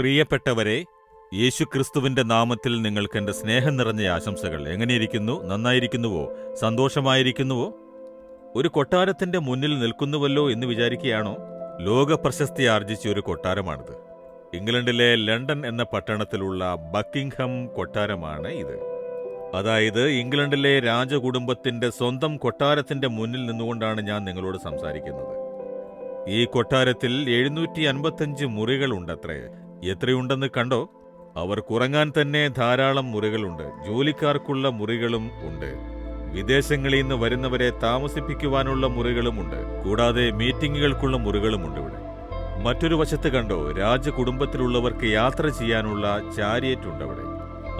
പ്രിയപ്പെട്ടവരെ യേശുക്രിസ്തുവിന്റെ നാമത്തിൽ നിങ്ങൾക്ക് എന്റെ സ്നേഹം നിറഞ്ഞ ആശംസകൾ. എങ്ങനെയിരിക്കുന്നു? നന്നായിരിക്കുന്നുവോ? സന്തോഷമായിരിക്കുന്നുവോ? ഒരു കൊട്ടാരത്തിന്റെ മുന്നിൽ നിൽക്കുന്നുവല്ലോ എന്ന് വിചാരിക്കുകയാണോ? ലോക പ്രശസ്തി ആർജിച്ച ഒരു കൊട്ടാരമാണിത്. ഇംഗ്ലണ്ടിലെ ലണ്ടൻ എന്ന പട്ടണത്തിലുള്ള ബക്കിംഗ്ഹം കൊട്ടാരമാണ് ഇത്. അതായത് ഇംഗ്ലണ്ടിലെ രാജകുടുംബത്തിന്റെ സ്വന്തം കൊട്ടാരത്തിന്റെ മുന്നിൽ നിന്നുകൊണ്ടാണ് ഞാൻ നിങ്ങളോട് സംസാരിക്കുന്നത്. ഈ കൊട്ടാരത്തിൽ എഴുന്നൂറ്റി അൻപത്തഞ്ച് മുറികളുണ്ടത്രേ. എത്രയുണ്ടെന്ന് കണ്ടോ? അവർ കുറങ്ങാൻ തന്നെ ധാരാളം മുറികളുണ്ട്. ജോലിക്കാർക്കുള്ള മുറികളും ഉണ്ട്. വിദേശങ്ങളിൽ നിന്ന് വരുന്നവരെ താമസിപ്പിക്കുവാനുള്ള മുറികളുമുണ്ട് കൂടാതെ മീറ്റിംഗുകൾക്കുള്ള മുറികളുമുണ്ട് ഇവിടെ. മറ്റൊരു വശത്ത് കണ്ടോ? രാജകുടുംബത്തിലുള്ളവർക്ക് യാത്ര ചെയ്യാനുള്ള ചാരിയറ്റ് ഉണ്ട് അവിടെ.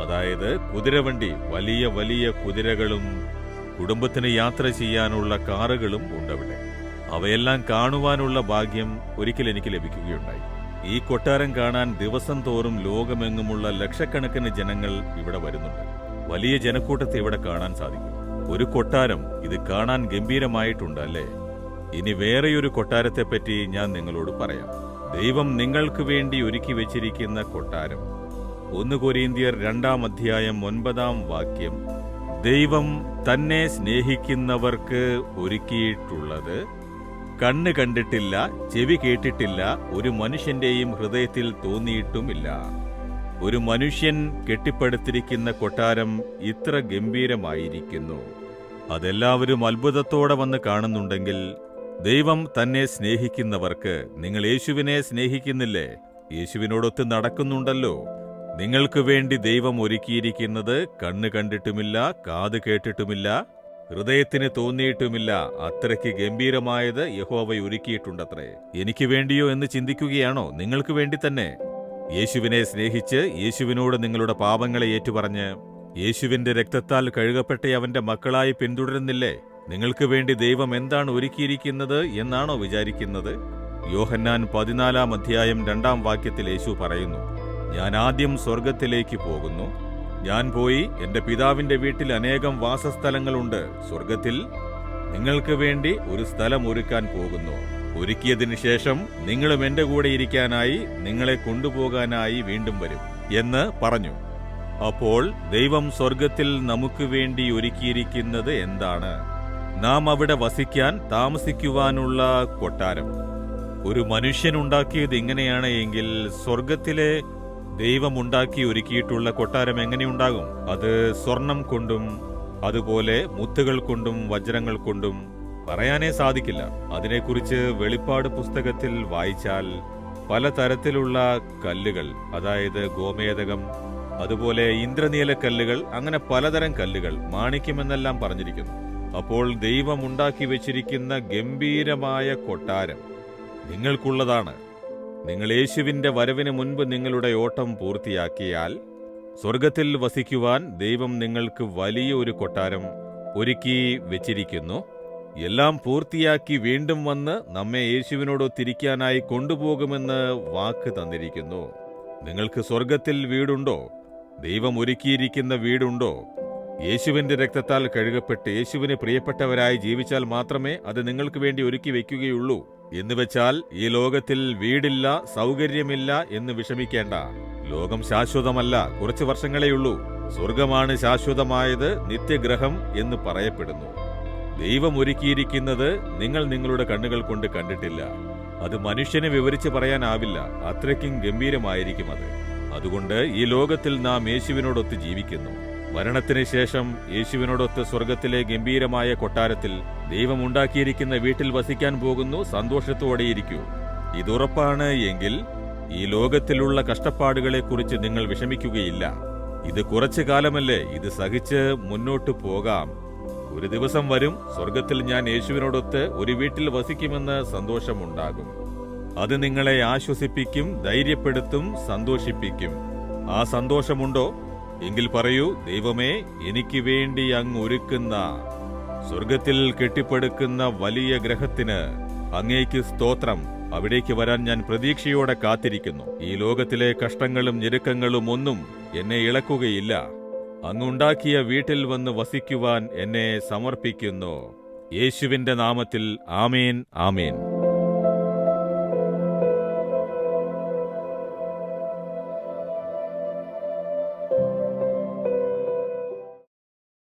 അതായത് കുതിരവണ്ടി വലിയ വലിയ കുതിരകളും കുടുംബത്തിന് യാത്ര ചെയ്യാനുള്ള കാറുകളും ഉണ്ടവിടെ അവയെല്ലാം കാണുവാനുള്ള ഭാഗ്യം ഒരിക്കൽ എനിക്ക് ലഭിക്കുകയുണ്ടായി. ഈ കൊട്ടാരം കാണാൻ ദിവസം തോറും ലോകമെങ്ങുമുള്ള ലക്ഷക്കണക്കിന് ജനങ്ങൾ ഇവിടെ വരുന്നുണ്ട്. വലിയ ജനക്കൂട്ടത്തെ ഇവിടെ കാണാൻ സാധിക്കും. ഒരു കൊട്ടാരം ഇത് കാണാൻ ഗംഭീരമായിട്ടുണ്ട് അല്ലേ ഇനി വേറെയൊരു കൊട്ടാരത്തെപ്പറ്റി ഞാൻ നിങ്ങളോട് പറയാം. ദൈവം നിങ്ങൾക്ക് വേണ്ടി ഒരുക്കി വെച്ചിരിക്കുന്ന കൊട്ടാരം. ഒന്ന് കൊരീന്തിയർ രണ്ടാം അധ്യായം ഒൻപതാം വാക്യം. ദൈവം തന്നെ സ്നേഹിക്കുന്നവർക്ക് ഒരുക്കിയിട്ടുള്ളത് കണ്ണ് കണ്ടിട്ടില്ല ചെവി കേട്ടിട്ടില്ല ഒരു മനുഷ്യന്റെയും ഹൃദയത്തിൽ തോന്നിയിട്ടുമില്ല. ഒരു മനുഷ്യൻ കെട്ടിപ്പടുത്തിരിക്കുന്ന കൊട്ടാരം ഇത്ര ഗംഭീരമായിരിക്കുന്നു. അതെല്ലാവരും അത്ഭുതത്തോടെ വന്ന് കാണുന്നുണ്ടെങ്കിൽ ദൈവം തന്നെ സ്നേഹിക്കുന്നവർക്ക് നിങ്ങൾ യേശുവിനെ സ്നേഹിക്കുന്നില്ലേ? യേശുവിനോടൊത്ത് നടക്കുന്നുണ്ടല്ലോ. നിങ്ങൾക്ക് വേണ്ടി ദൈവം ഒരുക്കിയിരിക്കുന്നത് കണ്ണ് കണ്ടിട്ടുമില്ല കാത് കേട്ടിട്ടുമില്ല ഹൃദയത്തിന് തോന്നിയിട്ടുമില്ല. അത്രയ്ക്ക് ഗംഭീരമായത് യഹോവ ഒരുക്കിയിട്ടുണ്ടത്രേ. എനിക്ക് വേണ്ടിയോ എന്ന് ചിന്തിക്കുകയാണോ? നിങ്ങൾക്ക് വേണ്ടി തന്നെ. യേശുവിനെ സ്നേഹിച്ച് യേശുവിനോട് നിങ്ങളുടെ പാപങ്ങളെ ഏറ്റുപറഞ്ഞ് യേശുവിന്റെ രക്തത്താൽ കഴുകപ്പെട്ട അവന്റെ മക്കളായി പിന്തുടരുന്നില്ലേ? നിങ്ങൾക്ക് വേണ്ടി ദൈവം എന്താണ് ഒരുക്കിയിരിക്കുന്നത് എന്നാണോ വിചാരിക്കുന്നത്? യോഹന്നാൻ പതിനാലാം അധ്യായം രണ്ടാം വാക്യത്തിൽ യേശു പറയുന്നു ഞാൻ ആദ്യം സ്വർഗത്തിലേക്ക് പോകുന്നു ഞാൻ പോയി എന്റെ പിതാവിന്റെ വീട്ടിൽ അനേകം വാസസ്ഥലങ്ങളുണ്ട്. സ്വർഗത്തിൽ നിങ്ങൾക്ക് വേണ്ടി ഒരു സ്ഥലം ഒരുക്കാൻ പോകുന്നു. ഒരുക്കിയതിനു ശേഷം നിങ്ങളും എന്റെ കൂടെ ഇരിക്കാനായി നിങ്ങളെ കൊണ്ടുപോകാനായി വീണ്ടും വരും എന്ന് പറഞ്ഞു. അപ്പോൾ ദൈവം സ്വർഗത്തിൽ നമുക്ക് വേണ്ടി ഒരുക്കിയിരിക്കുന്നത് എന്താണ്? നാം അവിടെ വസിക്കാൻ താമസിക്കുവാനുള്ള കൊട്ടാരം. ഒരു മനുഷ്യനുണ്ടാക്കിയത് ഇങ്ങനെയാണ് എങ്കിൽ സ്വർഗത്തിലെ ദൈവം ഉണ്ടാക്കി ഒരുക്കിയിട്ടുള്ള കൊട്ടാരം എങ്ങനെയുണ്ടാകും? അത് സ്വർണം കൊണ്ടും അതുപോലെ മുത്തുകൾ കൊണ്ടും വജ്രങ്ങൾ കൊണ്ടും പറയാനേ സാധിക്കില്ല. അതിനെക്കുറിച്ച് വെളിപ്പാട് പുസ്തകത്തിൽ വായിച്ചാൽ പലതരത്തിലുള്ള കല്ലുകൾ അതായത് ഗോമേതകം അതുപോലെ ഇന്ദ്രനീല കല്ലുകൾ അങ്ങനെ പലതരം കല്ലുകൾ മാണിക്യമെന്നെല്ലാം പറഞ്ഞിരിക്കുന്നു. അപ്പോൾ ദൈവം ഉണ്ടാക്കി വെച്ചിരിക്കുന്ന ഗംഭീരമായ കൊട്ടാരം നിങ്ങൾക്കുള്ളതാണ്. നിങ്ങൾ യേശുവിന്റെ വരവിന് മുൻപ് നിങ്ങളുടെ ഓട്ടം പൂർത്തിയാക്കിയാൽ സ്വർഗത്തിൽ വസിക്കുവാൻ ദൈവം നിങ്ങൾക്ക് വലിയ ഒരു കൊട്ടാരം ഒരുക്കി വെച്ചിരിക്കുന്നു. എല്ലാം പൂർത്തിയാക്കി വീണ്ടും വന്ന് നമ്മെ യേശുവിനോടൊത്തിരിക്കാനായി കൊണ്ടുപോകുമെന്ന് വാക്ക് തന്നിരിക്കുന്നു. നിങ്ങൾക്ക് സ്വർഗത്തിൽ വീടുണ്ടോ? ദൈവം ഒരുക്കിയിരിക്കുന്ന വീടുണ്ടോ? യേശുവിന്റെ രക്തത്താൽ കഴുകപ്പെട്ട് യേശുവിന് പ്രിയപ്പെട്ടവരായി ജീവിച്ചാൽ മാത്രമേ അത് നിങ്ങൾക്ക് വേണ്ടി ഒരുക്കി വയ്ക്കുകയുള്ളൂ. എന്ന് വെച്ചാൽ ഈ ലോകത്തിൽ വീടില്ല സൗകര്യമില്ല എന്ന് വിഷമിക്കേണ്ട. ലോകം ശാശ്വതമല്ല കുറച്ചു വർഷങ്ങളെയുള്ളൂ. സ്വർഗമാണ് ശാശ്വതമായത് നിത്യഗ്രഹം എന്ന് പറയപ്പെടുന്നു. ദൈവം ഒരുക്കിയിരിക്കുന്നത് നിങ്ങൾ നിങ്ങളുടെ കണ്ണുകൾ കൊണ്ട് കണ്ടിട്ടില്ല. അത് മനുഷ്യനെ വിവരിച്ച് പറയാനാവില്ല. അത്രയ്ക്കും ഗംഭീരമായിരിക്കും അത്. അതുകൊണ്ട് ഈ ലോകത്തിൽ നാം യേശുവിനോടൊത്ത് ജീവിക്കുന്നു. മരണത്തിന് ശേഷം യേശുവിനോടൊത്ത് സ്വർഗത്തിലെ ഗംഭീരമായ കൊട്ടാരത്തിൽ ദൈവം ഉണ്ടാക്കിയിരിക്കുന്ന വീട്ടിൽ വസിക്കാൻ പോകുന്നു സന്തോഷത്തോടെയിരിക്കൂ. ഇതുറപ്പാണ് എങ്കിൽ ഈ ലോകത്തിലുള്ള കഷ്ടപ്പാടുകളെക്കുറിച്ച് നിങ്ങൾ വിഷമിക്കുകയില്ല. ഇത് കുറച്ചു കാലമല്ലേ ഇത് സഹിച്ച് മുന്നോട്ടു പോകാം. ഒരു ദിവസം വരും സ്വർഗത്തിൽ ഞാൻ യേശുവിനോടൊത്ത് ഒരു വീട്ടിൽ വസിക്കുമെന്ന് സന്തോഷമുണ്ടാകും. അത് നിങ്ങളെ ആശ്വസിപ്പിക്കും ധൈര്യപ്പെടുത്തും സന്തോഷിപ്പിക്കും. ആ സന്തോഷമുണ്ടോ? എങ്കിൽ പറയൂ ദൈവമേ എനിക്ക് വേണ്ടി അങ്ങ് ഒരുക്കുന്ന സ്വർഗത്തിൽ കെട്ടിപ്പടുക്കുന്ന വലിയ ഗ്രഹത്തിന് അങ്ങേക്ക് സ്തോത്രം. അവിടേക്ക് വരാൻ ഞാൻ പ്രതീക്ഷയോടെ കാത്തിരിക്കുന്നു. ഈ ലോകത്തിലെ കഷ്ടങ്ങളും ഞെരുക്കങ്ങളും ഒന്നും എന്നെ ഇളക്കുകയില്ല. അങ്ങുണ്ടാക്കിയ വീട്ടിൽ വന്ന് വസിക്കുവാൻ എന്നെ സമർപ്പിക്കുന്നു. യേശുവിന്റെ നാമത്തിൽ ആമേൻ ആമേൻ.